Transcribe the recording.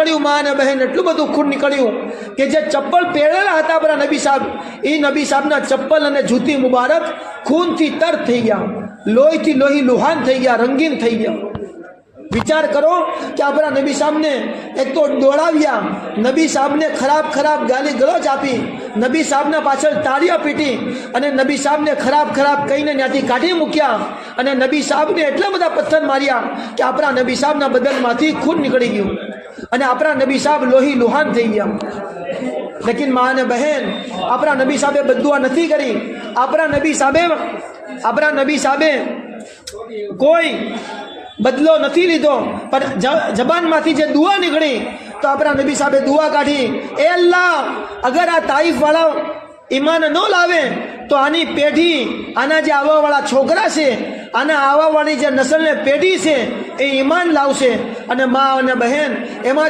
નીકળ્યું, માં અને બહેન, એટલું બધું ખૂન નીકળ્યું કે જે ચપ્પલ પહેરેલા હતા આપણા નબી સાહેબ. એ નબી સાહેબના ચપ્પલ અને જૂતી મુબારક ખૂનથી તર થઈ ગયા. લોહીથી લોહી લુહાન થઈ ગયા, રંગીન થઈ ગયા. વિચાર કરો કે આપણા નબી સાહેબને એક તો દોડાવ્યા. નબી સાહેબને ખરાબ ખરાબ ગાલી ગલોચ આપી. નબી સાહેબના પાછળ તાળીઓ પીટી અને નબી સાહેબને ખરાબ ખરાબ કહીને ત્યાંથી કાઢી મૂક્યા. અને નબી સાહેબને એટલા બધા પથ્થર માર્યા કે આપણા નબી સાહેબના બદનમાંથી ખૂન નીકળી ગયું. અને આપણા નબી સાહેબ લોહી લુહાન થઈ ગયા. લેકિન મા અને બહેન, આપણા નબી સાહેબે બદુઆ નથી કરી. આપણા નબી સાહેબે, આપણા નબી સાહેબે કોઈ બદલો નથી લીધો. પણ જબાનમાંથી જે દુઆ નીકળી, તો આપણા નબી સાહેબે દુઆ કાઢી. એ અલ્લાહ, અગર આ તાઈફવાળા ઈમાન ન લાવે, તો આની પેઢી, આના જે આવવાવાળા છોકરા છે આના આવવાવાળી જે નસલને પેઢી છે એ ઈમાન લાવશે અને મા અને બહેન એમાં